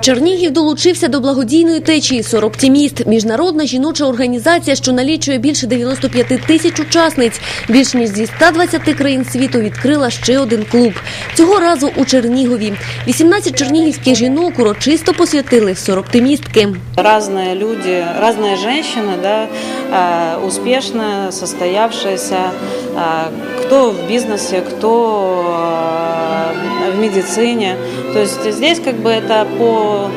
Чернігів долучився до благодійної течії «Сороптіміст» – міжнародна жіноча організація, що налічує більше 95 тисяч учасниць. Більш ніж зі 120 країн світу відкрила ще один клуб. Цього разу у Чернігові. 18 чернігівських жінок урочисто посвятили в «Сороптимістки». Разные люди, разные женщины, да, э, успешные, состоявшиеся, э, кто в бизнесе, кто э, в медицине. То есть здесь как бы это по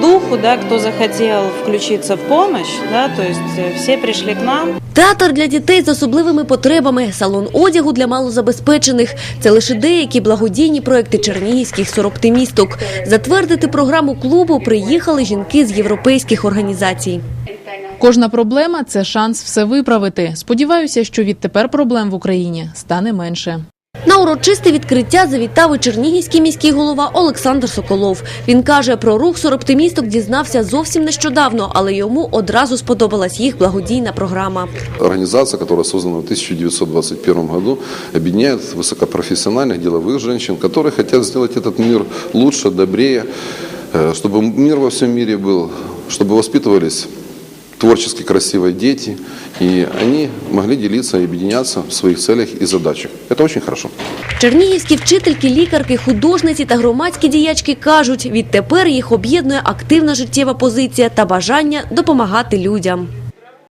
духу, да, кто захотел включиться в помощь, да, то есть э, все пришли к нам. Театр для дітей з особливими потребами, салон одягу для малозабезпечених – це лише деякі благодійні проекти чернігівських сороптимісток. Затвердити програму клубу приїхали жінки з європейських організацій. Кожна проблема це шанс все виправити. Сподіваюся, що відтепер проблем в Україні стане менше. На урочисте відкриття завітав і чернігівський міський голова Олександр Соколов. Він каже, про рух сороптимісток дізнався зовсім нещодавно, але йому одразу сподобалась їх благодійна програма. Организация, которая создана в 1921 году, объединяет высокопрофессиональных деловых женщин, которые хотят сделать этот мир лучше, добрее, э, чтобы мир во всем мире был, чтобы воспитывались творчески красивые дети, и они могли делиться и объединяться в своих целях и задачах. Это очень хорошо. Чернігівські вчительки, лікарки, художниці та громадські діячки кажуть, відтепер їх об'єднує активна життєва позиція та бажання допомагати людям.